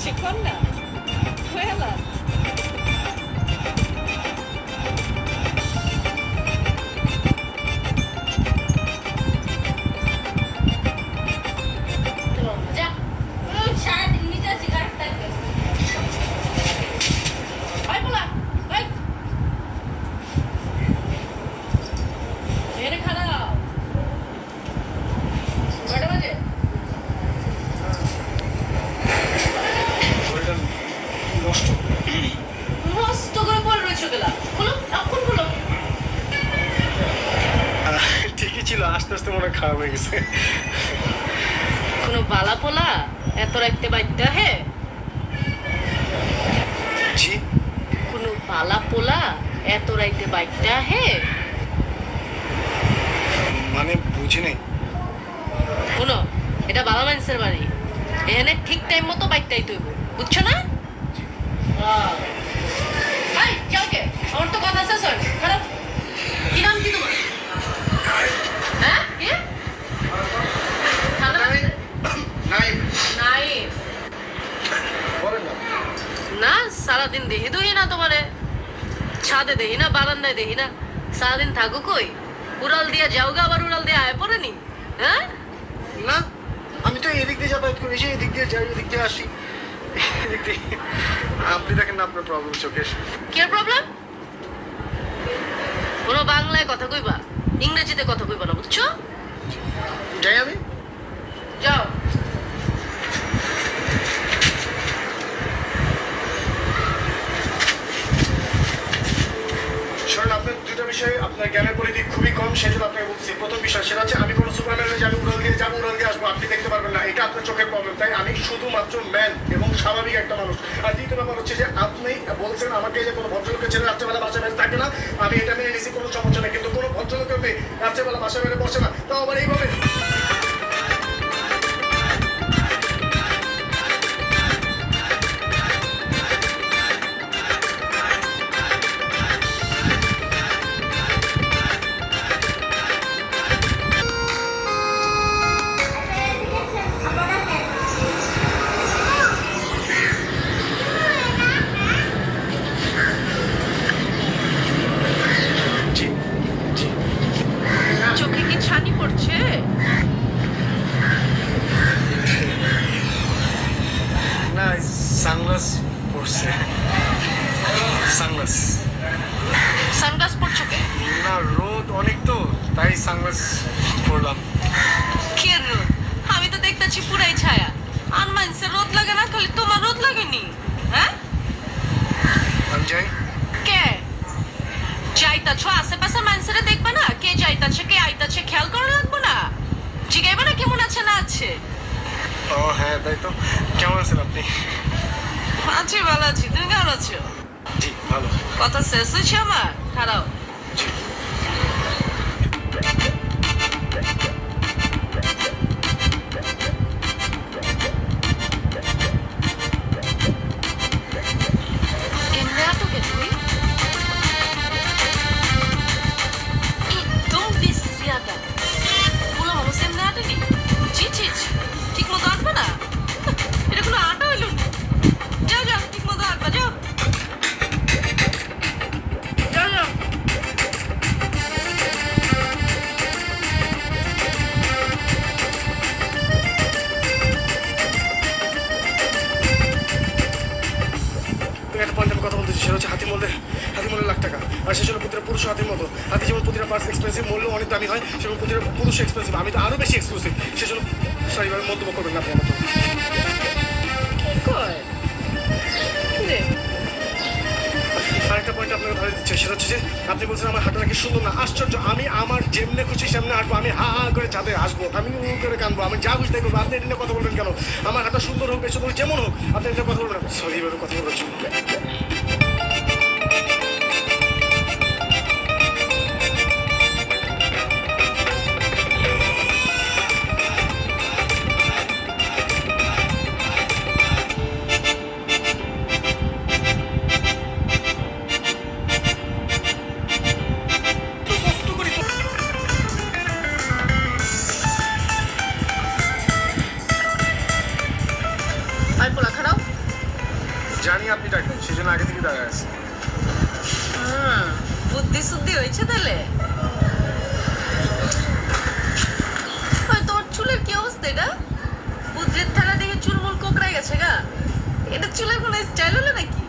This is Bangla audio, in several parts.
কিছুক্ষণ না আস্তে আস্তে মনে হয় খারাপ হয়ে গেছে। কোনো বালা পোলা? এত রাখতে বাইতে হে জি কোনো বালা পোলা? এত রাইতে বাইতে হে মানে বুঝি নাই। শোনো এটা বালা মানুষের বাড়ি। এখানে ঠিক টাইম মতো বাইকটাই তৈব বুঝছ না? কে? আমার তো কথা শেষ হয়নি খারাপ। কি নাম কি তোমার হ্যাঁ কি ঠান্ডা লাগছে? নাই নাইম বলেন না না সারাদিন দেখি দই না তোমারে? ছাদে দেখি না বারান্দায় দেখি না? সারাদিন থাকো কই? উড়াল দিয়া যাও গা আবার উড়াল দিয়ে আয় পড়েনি হ্যাঁ? না আমি তো এদিক দিয়ে যাতায়াত করি সেই এদিক দিয়ে যাই এদিক দিয়ে আসি। এদিক দিয়ে আপনি দেখেন না আপনার প্রবলেম চোখের কি প্রবলেম কোনো বাংলায় কথা কইবা ইংরেজিতে কথা কইবা না বুঝছ? যাই আমি। যাও। শোনেন আপনার দুটো বিষয়ে আপনার জ্ঞানের পরিধি খুবই কম সেজন্য আপনাকে বলছি, প্রথম বিষয় সেটা হচ্ছে আমি কোনো সুপারম্যানের যাব, উড়াল দিয়ে যাব, উড়াল দিয়ে আসব, আপনি দেখতে পারবেন না। এটা আপনার চোখের প্রবলেম তাই আমি শুধুমাত্র ম্যান এবং স্বাভাবিক একটা মানুষ। আর দ্বিতীয় ব্যাপার হচ্ছে যে আপনি বলছেন আমাকে যে কোনো ভদ্রলোকের ছেলে রাত্রেবেলা বাসা বেড়ে থাকে না। আমি এটা মেনে নিয়েছি কোনো সমস্যা নেই। কিন্তু কোনো ভদ্রলোকের মেয়ে রাত্রেবেলা বাসা বেড়ে বসে না? তাও আবার এইভাবে সানগ্লাস। সানগ্লাস পড়ছো কে? না রোদ অনেক তো তাই সানগ্লাস পরলাম। কে রোদ? আমি তো দেখতেছি পুরাই ছায়া। আর মানুষের রোদ লাগে না খালি তোমার রোদ লাগেনি। হ্যাঁ? আমি যাই। কে? যাইতাছ আশেপাশে মানুষেরা দেখবা না? কে যাইতাছে কে আইতাছে খেয়াল করা লাগবো না? জিগাইবা না কেমন আছে না আছে? ও হ্যাঁ তাই তো। কেমন আছেন আপনি? আছি ভালো আছি তুমি কেমন আছো? কথা শেষ হয়েছে আমার? খারাপ। তুমি একটা পয়েন্ট আমি কথা বলতেছি, সেটা হচ্ছে হাতি মূল্যে হাতি মূল্য লাখ টাকা। আর সে জন্য প্রতিটা পুরুষ হাতির মতো। হাতি যেমন প্রতিটা পার্স এক্সপেন্সিভ মূল্য অনেক দামি হয়, সেরকম প্রতিটা পুরুষ এক্সপেন্সিভ আমি তো আরও বেশি এক্সক্লুসিভ সেজন্য সরি ভাবে মন্তব্য করবেন না আপনি আমার পয়েন্ট আপনাকে ধরে দিচ্ছে। সেটা হচ্ছে যে আপনি বলছেন আমার হাঁটা নাকি সুন্দর না, আশ্চর্য। আমি আমার যেমনে খুশি সেমনে আসব আমি হা হা করে ছাদে আসব আমি উ করে কানবো আমি যা খুশি দেখব আপনি এটা কথা বলবেন কেন? আমার হাঁটা সুন্দর হোক বেশি যেমন হোক, আপনি এটা কথা বলবেন সরি এভাবে কথা বলছেন সেই জন্য আগে থেকে দাঁড়ায় আছে। বুদ্ধি শুদ্ধি হয়েছে তাহলে? তোর চুলের কি অবস্থা এটা? বুদ্ধির থালা দেখে চুলমুল কোকড়ায় গেছে গা। এটা চুলের কোনো স্টাইল হলো নাকি?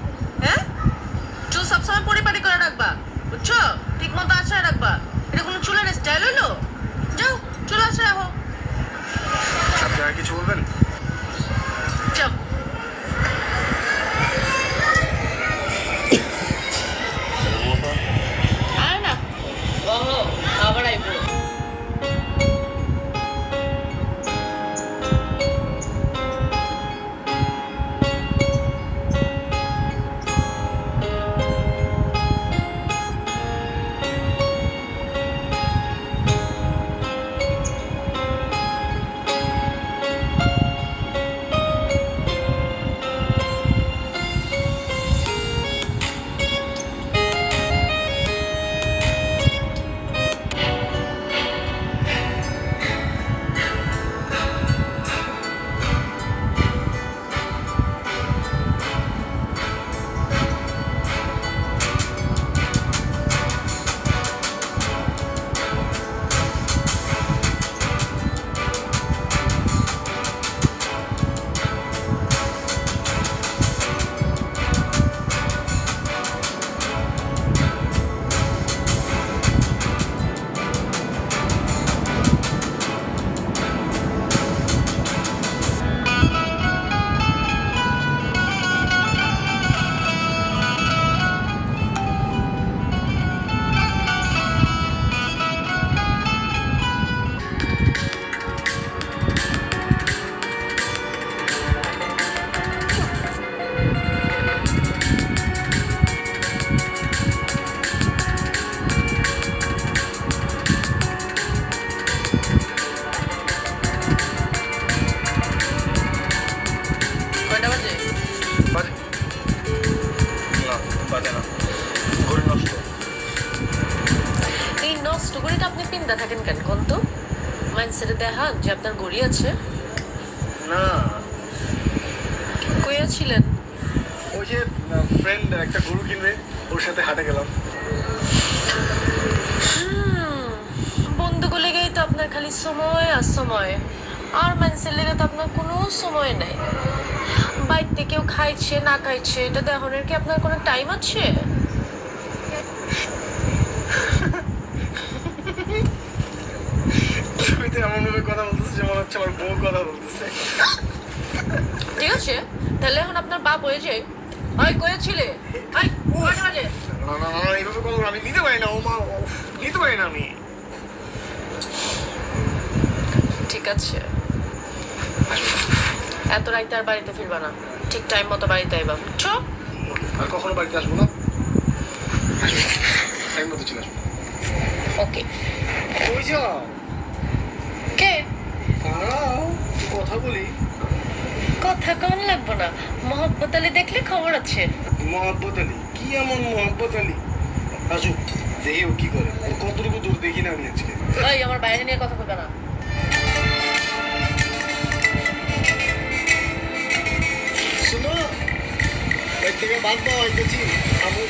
ঘড়ি আছে না। কইয়া ছিলেন? ওই যে ফ্রেন্ড একটা গরু কিনবে ওর সাথে হাটে গেলাম। বন্ধুকে লেগেই তো আপনার খালি সময় আর সময়। আর মানুষের লেগে তো আপনার কোনো সময় নেই। বাড়িতে কেউ খাইছে না খাইছে এটা দেখানোর কি আপনার কোনো টাইম আছে? তুমি তো এমন ভাবে কথা বলতেছে যে মনে হচ্ছে আমার বউ কথা বলতেছে। ঠিক আছে তাহলে এখন আপনার বাপ হয়ে যায়। হয় কয়েছিলে হয় কয়টা বাজে? না না না এইভাবে কথা আমি নিতে পারি না ও মা নিতে পারি না আমি। ঠিক আছে। এত রাইতে আর বাড়িতে ফিরবা না। ঠিক টাইম মতো বাড়িতে আইবা। বুঝছ? আর কখনো বাড়িতে আসব না? টাইম মতো চলে আসব। ওকে ওই যাও কে দাঁড়াও কথা বলি? কথা কেমন লাগবো না। মোহাম্মত আলী দেখলে খবর আছে। মোহাম্মত আলী? কি এমন মোহাম্মত আলী? আসুক দেখি ও কি করে। কতটুকু দূর দেখি না আমি আজকে। ওই আমার বাইরে নিয়ে কথা বলবে না। শুনো ওই থেকে বাদ দাও আমি